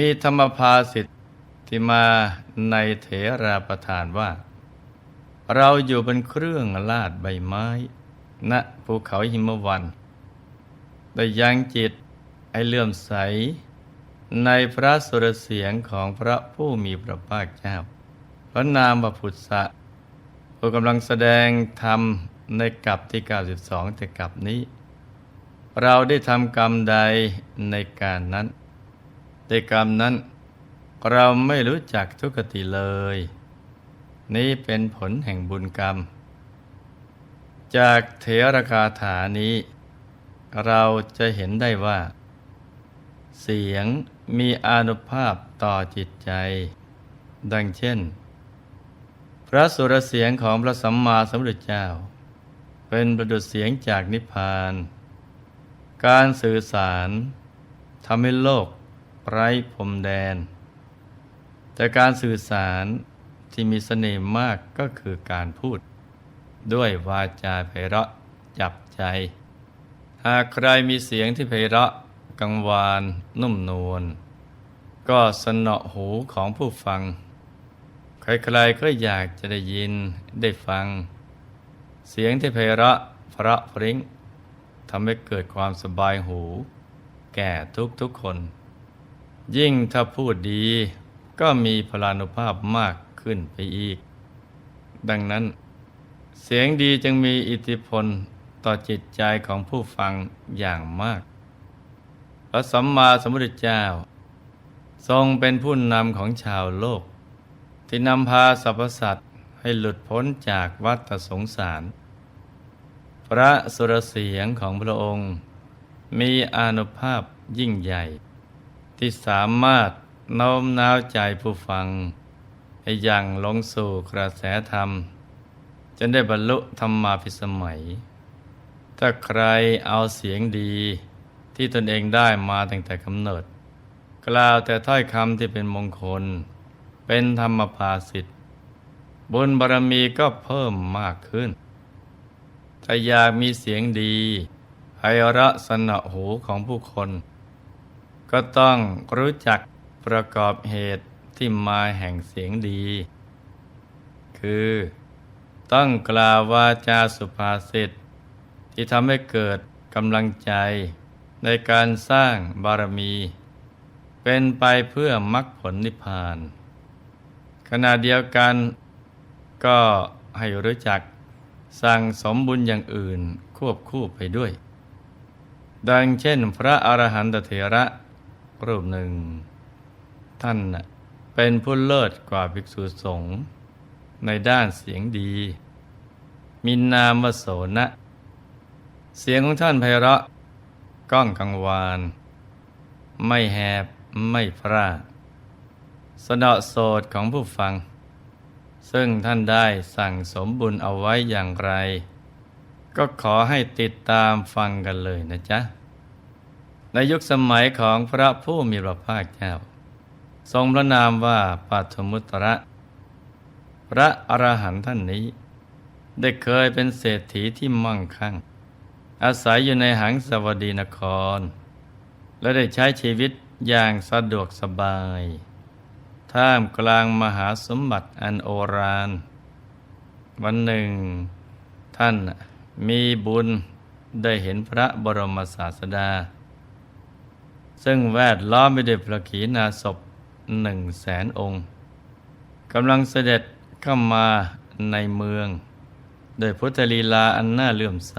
มีธรรมภาสิทธิ์ที่มาในเถราประทานว่า เราอยู่บนเครื่องลาดใบไม้ ณภูเขาหิมวันได้ยังจิตไอเลื่อมใส ในพระสุรเสียงของพระผู้มีพระภาคเจ้า พระนามพระพุทธะผู้กำลังแสดงธรรมในกับที่ 92 แต่กับนี้ เราได้ทำกรรมใดในการนั้น ในกรรมนั้น เราไม่รู้จักทุกขติเลย นี้เป็นผลแห่งบุญกรรม จากเถรคาถานี้ เราจะเห็นได้ว่า เสียงมีอานุภาพต่อจิตใจ ดังเช่น พระสุรเสียงของพระสัมมาสัมพุทธเจ้า เป็นประดุษเสียงจากนิพพาน การสื่อสารทำให้โลก ไร้พรมแดน แต่การสื่อสารที่มีเสน่ห์มากก็คือการพูด ด้วยวาจาไพเราะจับใจ หากใครมีเสียงที่ไพเราะกังวาน นุ่มนวลก็สนอหูของผู้ฟัง ใครๆก็อยากจะได้ยินได้ฟัง เสียงที่ไพเราะพระพริ้งทำให้เกิดความสบายหู แก่ทุกๆคน ยิ่งถ้าพูดดีก็มีพลานุภาพมากขึ้นไปอีก ดังนั้น เสียงดีจึงมีอิทธิพลต่อจิตใจของผู้ฟังอย่างมาก พระสัมมาสัมพุทธเจ้า ทรงเป็นผู้นำของชาวโลก ที่นำพาสรรพสัตว์ให้หลุดพ้นจากวัฏสงสาร พระสุรเสียงของพระองค์ มีอานุภาพยิ่งใหญ่ ที่สามารถโน้มน้าวใจผู้ฟัง ให้ยังลงสู่กระแสธรรม จนได้บรรลุธรรมาภิสมัย ถ้าใครเอาเสียงดีที่ตนเองได้มาตั้งแต่กำเนิด กล่าวแต่ถ้อยคำที่เป็นมงคล เป็นธรรมภาสิทธิ์บุญบารมีก็เพิ่มมากขึ้น ถ้าอยากมีเสียงดีไพเราะสนอหูของผู้คน ก็ต้องรู้จักประกอบเหตุที่มาแห่งเสียงดี คือ ต้องกล่าววาจาสุภาษิตที่ทำให้เกิดกำลังใจในการสร้างบารมี เป็นไปเพื่อมรรคผลนิพพาน ขณะเดียวกัน ก็ให้รู้จักสั่งสมบุญอย่างอื่นควบคู่ไปด้วย ดังเช่นพระอรหันตเถระ รูปหนึ่ง ท่านเป็นผู้เลิศกว่าภิกษุสงฆ์ในด้านเสียงดี มีนามวโสนะ เสียงของท่านไพเราะก้องกังวาน ไม่แหบไม่พร่าสนอโสดของผู้ฟัง ซึ่งท่านได้สั่งสมบุญเอาไว้อย่างไร ก็ขอให้ติดตามฟังกันเลยนะจ๊ะ ในยุคสมัยของพระผู้มีพระภาคเจ้า ทรงพระนามว่าปัทมุตระ พระอรหันต์ท่านนี้ ได้เคยเป็นเศรษฐีที่มั่งคั่ง อาศัยอยู่ในหังสวดีนคร และได้ใช้ชีวิตอย่างสะดวกสบาย ท่ามกลางมหาสมบัติอันโอฬารวันหนึ่ง ท่านมีบุญได้เห็นพระบรมศาสดา ซึ่งแวดล้อมไปด้วยพระขีณาสพหนึ่งแสนองค์กำลังเสด็จเข้ามาในเมือง โดยพุทธลีลาอันน่าเลื่อมใส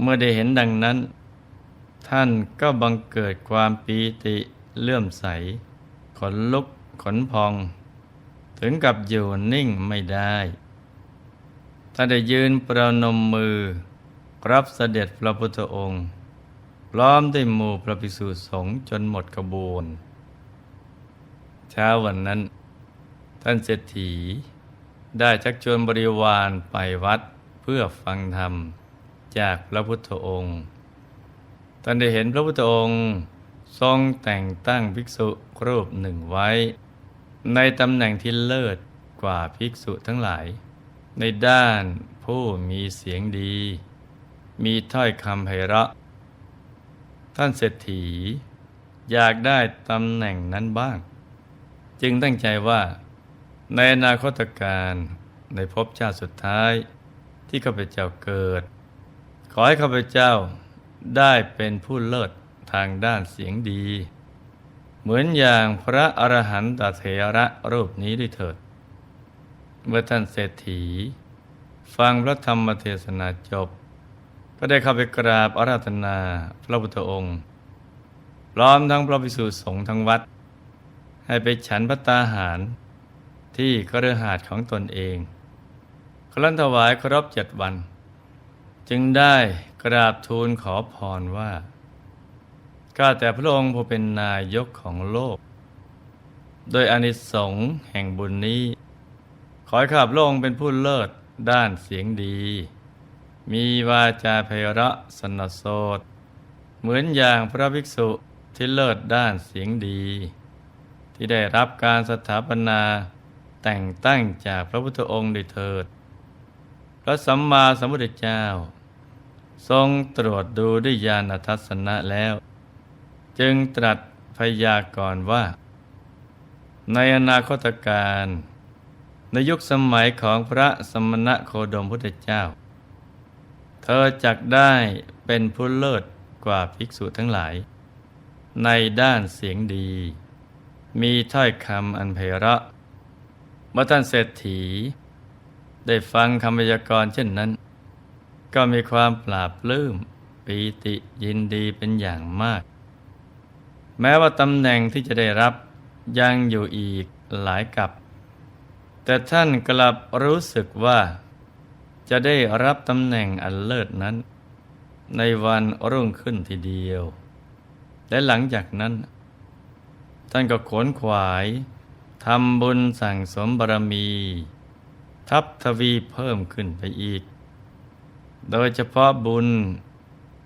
เมื่อได้เห็นดังนั้น ท่านก็บังเกิดความปีติเลื่อมใส ขนลุกขนพอง ถึงกับอยู่นิ่งไม่ได้ท่านได้ยืนประนมมือ รับเสด็จพระพุทธองค์ พร้อมด้วยหมู่พระภิกษุสงฆ์จนหมดกระบวนเช้าวันนั้น ท่านเศรษฐีได้ชักชวนบริวารไปวัดเพื่อฟังธรรมจากพระพุทธองค์ท่านได้เห็นพระพุทธองค์ทรงแต่งตั้งภิกษุรูปหนึ่งไว้ ในตำแหน่งที่เลิศกว่าภิกษุทั้งหลาย ในด้านผู้มีเสียงดี มีถ้อยคำไพเราะ ท่านเศรษฐี อยากได้ตำแหน่งนั้นบ้าง จึงตั้งใจว่า ในอนาคตการในภพชาติสุดท้ายที่ข้าพเจ้าเกิด ขอให้ข้าพเจ้าได้เป็นผู้เลิศทางด้านเสียงดี เหมือนอย่างพระอรหันตเถระรูปนี้ด้วยเถิด เมื่อท่านเศรษฐี ฟังพระธรรมเทศนาจบ ก็ได้เข้าไปกราบอาราธนาพระพุทธองค์ พร้อมทั้งพระภิกษุสงฆ์ทั้งวัด ให้ไปฉันพัตตาหาร ที่คฤหาสน์ของตนเองครั้นถวายครบเจ็ดวัน จึงได้กราบทูลขอพรว่าข้าแต่พระองค์ผู้เป็นนายกของโลก โดยอนิสงส์แห่งบุญนี้ ขอให้ข้าพระองค์เป็นผู้เลิศด้านเสียงดี มีวาจาไพเราะสนโสดเหมือนอย่างพระภิกษุที่เลิศด้านเสียงดี ที่ได้รับการสถาปนาแต่งตั้งจากพระพุทธองค์ด้วยเถิด พระสัมมาสัมพุทธเจ้า ทรงตรวจดูด้วยญาณทัศนะแล้ว จึงตรัสพยากรณ์ว่า ในอนาคตการ ในยุคสมัยของพระสมณะโคดมพุทธเจ้า เธอจักได้เป็นผู้เลิศกว่าภิกษุทั้งหลาย ในด้านเสียงดี มีถ้อยคำอันไพเราะเมื่อท่านเศรษฐี ได้ฟังคำพยากรณ์เช่นนั้น ก็มีความปราบลื้มปีติยินดีเป็นอย่างมาก แม้ว่าตำแหน่งที่จะได้รับยังอยู่อีกหลายกับ แต่ท่านกลับรู้สึกว่า จะได้รับตำแหน่งอันเลิศนั้น ในวันรุ่งขึ้นทีเดียว และหลังจากนั้น ท่านก็ขนขวายทำบุญสั่งสมบารมี ทับทวีเพิ่มขึ้นไปอีก โดยเฉพาะบุญ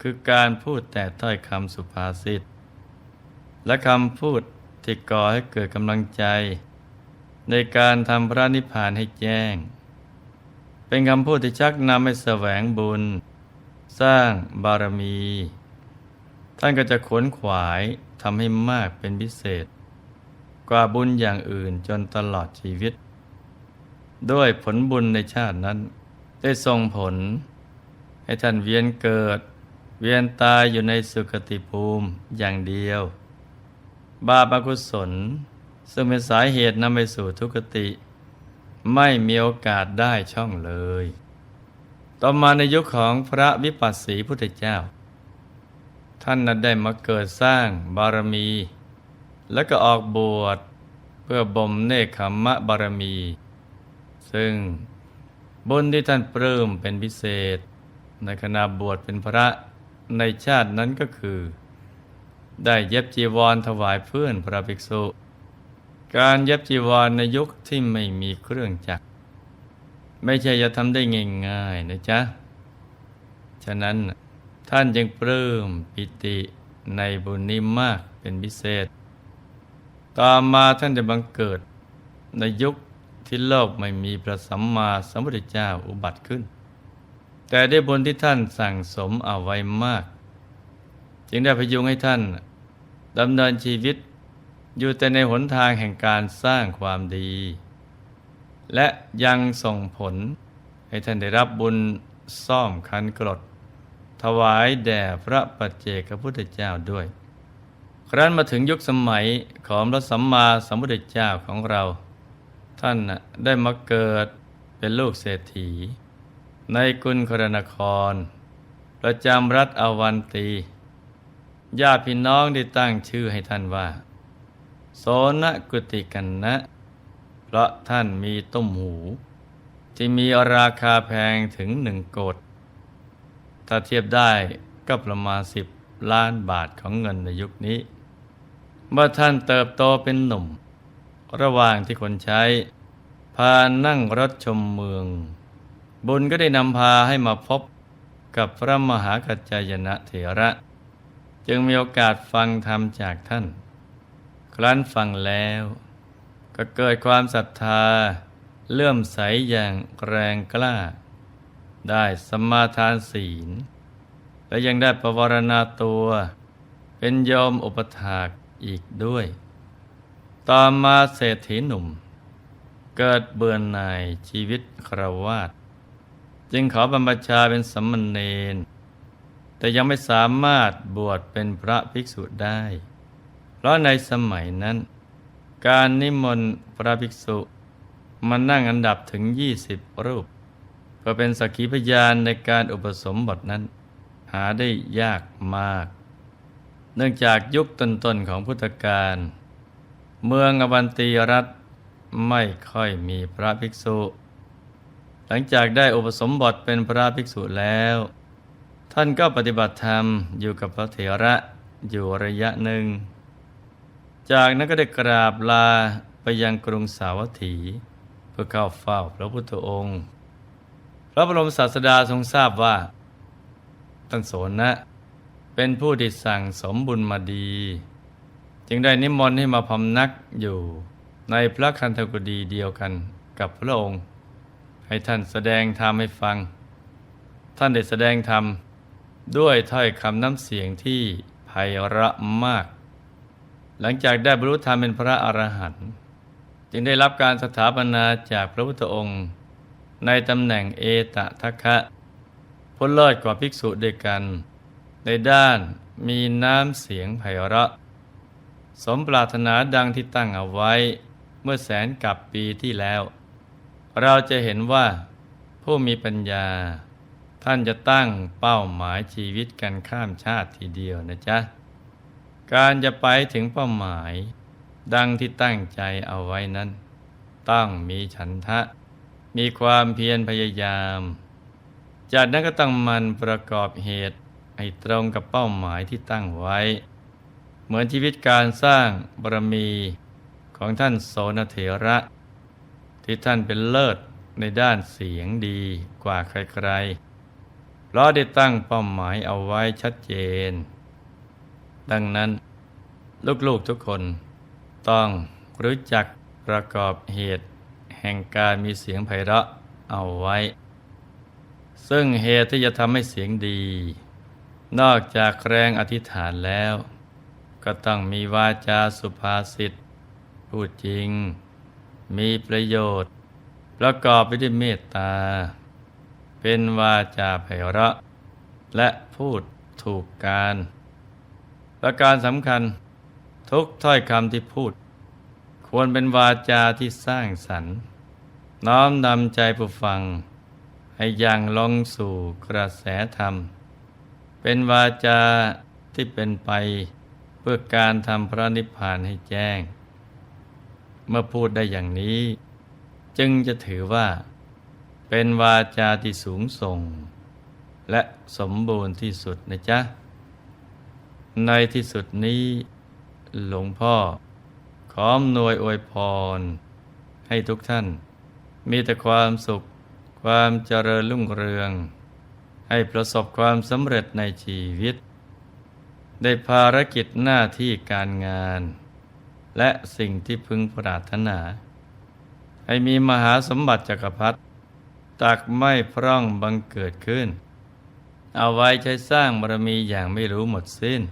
คือการพูดแต่ถ้อยคำสุภาษิต และคำพูดที่ก่อให้เกิดกำลังใจ ในการทำพระนิพพานให้แจ้ง เป็นคำพูดที่ชักนำให้แสวงบุญ สร้างบารมี ท่านก็จะขนขวายทำให้มากเป็นพิเศษ กว่าบุญอย่างอื่นจนตลอดชีวิต ด้วยผลบุญในชาตินั้น ได้ส่งผล ให้ท่านเวียนเกิด เวียนตายอยู่ในสุคติภูมิอย่างเดียว บาปอกุศล ซึ่งเป็นสาเหตุนำไปสู่ทุกติ ไม่มีโอกาสได้ช่องเลย ต่อมาในยุคของพระวิปัสสีพุทธเจ้า ท่านนั้นได้มาเกิดสร้างบารมี แล้วก็ออกบวชเพื่อบ่มเนคขมมะบารมี ซึ่งบุญที่ท่านปลื้มเป็นพิเศษ ในขณะบวชเป็นพระในชาตินั้นก็คือ ได้เย็บจีวรถวายเพื่อนพระภิกษุ การเย็บจีวรในยุคที่ไม่มีเครื่องจักร ไม่ใช่จะทำได้ง่ายๆนะจ๊ะ ฉะนั้นท่านจึงปลื้มปิติในบุญนี้มากเป็นพิเศษ ต่อมาท่านจะบังเกิดในยุคที่โลกไม่มีพระสัมมาสัมพุทธเจ้าอุบัติขึ้น แต่ได้บุญที่ท่านสั่งสมเอาไว้มาก จึงได้พยุงให้ท่านดำเนินชีวิต อยู่แต่ในหนทางแห่งการสร้างความดี และยังส่งผลให้ท่านได้รับบุญซ่อมคันกรด ถวายแด่พระปัจเจกพุทธเจ้าด้วย ครั้นมาถึงยุคสมัยของพระสัมมาสัมพุทธเจ้าของเรา ท่านได้มาเกิดเป็นลูกเศรษฐี ในกุลครนคร ประจำรัฐอวันตีญาติพี่น้องได้ตั้งชื่อให้ท่านว่า โสนกุติกันนะ เพราะท่านมีต้มหูที่มีราคาแพงถึงหนึ่งโกดถ้าเทียบได้ก็ประมาณสิบล้านบาทของเงินในยุคนี้ เมื่อท่านเติบโตเป็นหนุ่ม ระหว่างที่คนใช้ พานั่งรถชมเมือง บุญก็ได้นำพาให้มาพบกับพระมหากัจจายนะเถระ จึงมีโอกาสฟังธรรมจากท่าน ครั้นฟังแล้ว ก็เกิดความศรัทธา เลื่อมใสอย่างแรงกล้า ได้สมาทานศีล และยังได้ประวรณาตัว เป็นโยมอุปถากอีกด้วย ต่อมาเศรษฐีหนุ่ม เกิดเบื่อหน่ายชีวิตคราวาสจึงขอบรรพชาเป็นสมมเนนแต่ยังไม่สามารถบวชเป็นพระภิกษุได้ เพราะในสมัยนั้น การนิมนต์พระภิกษุมานั่งอันดับถึง 20 รูป ก็เป็นสักขีพยานในการอุปสมบทนั้น หาได้ยากมาก เนื่องจากยุคต้นๆของพุทธกาลเมืองอวันตีรัฐไม่ค่อยมีพระภิกษุ หลังจากได้อุปสมบทเป็นพระภิกษุแล้ว ท่านก็ปฏิบัติธรรมอยู่กับพระเถระอยู่ระยะหนึ่ง จากนั้นก็ได้กราบลาไปยังกรุงสาวัตถี เพื่อเข้าเฝ้าพระพุทธองค์ พระบรมศาสดาทรงทราบว่าตั้งโสนะ เป็นผู้ที่สั่งสมบุญมาดี จึงได้นิมนต์ให้มาพำนักอยู่ในพระคันธกุฎีเดียวกันกับพระองค์ ให้ท่านแสดงธรรมให้ฟัง ท่านได้แสดงธรรมด้วยถ้อยคำน้ำเสียงที่ไพเราะมาก หลังจากได้บรรลุธรรมเป็นพระอรหันต์จึงได้รับการสถาปนาจากพระพุทธองค์ ในตำแหน่งเอตทัคคะพ้นเลิศกว่าภิกษุด้วยกัน ในด้านมีน้ำเสียงไพเราะ สมปรารถนาดังที่ตั้งเอาไว้เมื่อแสนกับปีที่แล้ว เราจะเห็นว่าผู้มีปัญญา ท่านจะตั้งเป้าหมายชีวิตกันข้ามชาติทีเดียวนะจ๊ะ การจะไปถึงเป้าหมาย ดังที่ตั้งใจเอาไว้นั้น ต้องมีฉันทะ มีความเพียรพยายาม จากนั้นก็ต้องมันประกอบเหตุให้ตรงกับเป้าหมายที่ตั้งไว้ เหมือนชีวิตการสร้างบารมีของท่านโสนเถระ ที่ท่านเป็นเลิศในด้านเสียงดีกว่าใครๆเพราะได้ตั้งเป้าหมายเอาไว้ชัดเจน ดังนั้น ลูกๆทุกคนต้องรู้จักประกอบเหตุ แห่งการมีเสียงไพเราะเอาไว้ ซึ่งเหตุที่จะทำให้เสียงดี นอกจากแรงอธิษฐานแล้ว ก็ต้องมีวาจาสุภาษิตพูดจริง มีประโยชน์ ประกอบไปด้วยเมตตา เป็นวาจาไพเราะ และพูดถูกการ ประการสำคัญทุกถ้อยคำที่พูด ควรเป็นวาจาที่สร้างสรรค์ น้อมนำใจผู้ฟัง ให้ยังลงสู่กระแสธรรม เป็นวาจาที่เป็นไปเพื่อการทำพระนิพพานให้แจ้ง เมื่อพูดได้อย่างนี้ จึงจะถือว่า เป็นวาจาที่สูงส่ง และสมบูรณ์ที่สุดนะจ๊ะ ในที่สุดนี้หลวงพ่อ ขออำนวยอวยพร ให้ทุกท่าน มีแต่ความสุข ความเจริญรุ่งเรือง ให้ประสบความสำเร็จในชีวิต ได้ภารกิจหน้าที่การงาน และสิ่งที่พึงปรารถนา ให้มีมหาสมบัติจักรพรรดิตักไม่พร่องบังเกิดขึ้น เอาไว้ใช้สร้างบารมีอย่างไม่รู้หมดสิ้น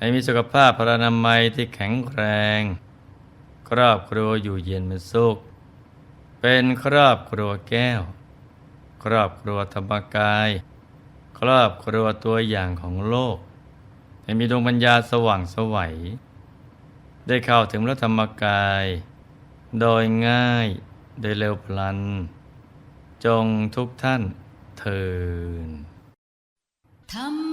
ให้มีสุขภาพพรานามัยที่แข็งแรง ครอบครัวอยู่เย็นเป็นสุข เป็นครอบครัวแก้ว ครอบครัวธรรมกาย ครอบครัวตัวอย่างของโลก ให้มีดวงปัญญาสว่างสวัย ได้เข้าถึงพระธรรมกาย โดยง่ายโดยเร็วพลัน จงทุกท่านเทินธรรม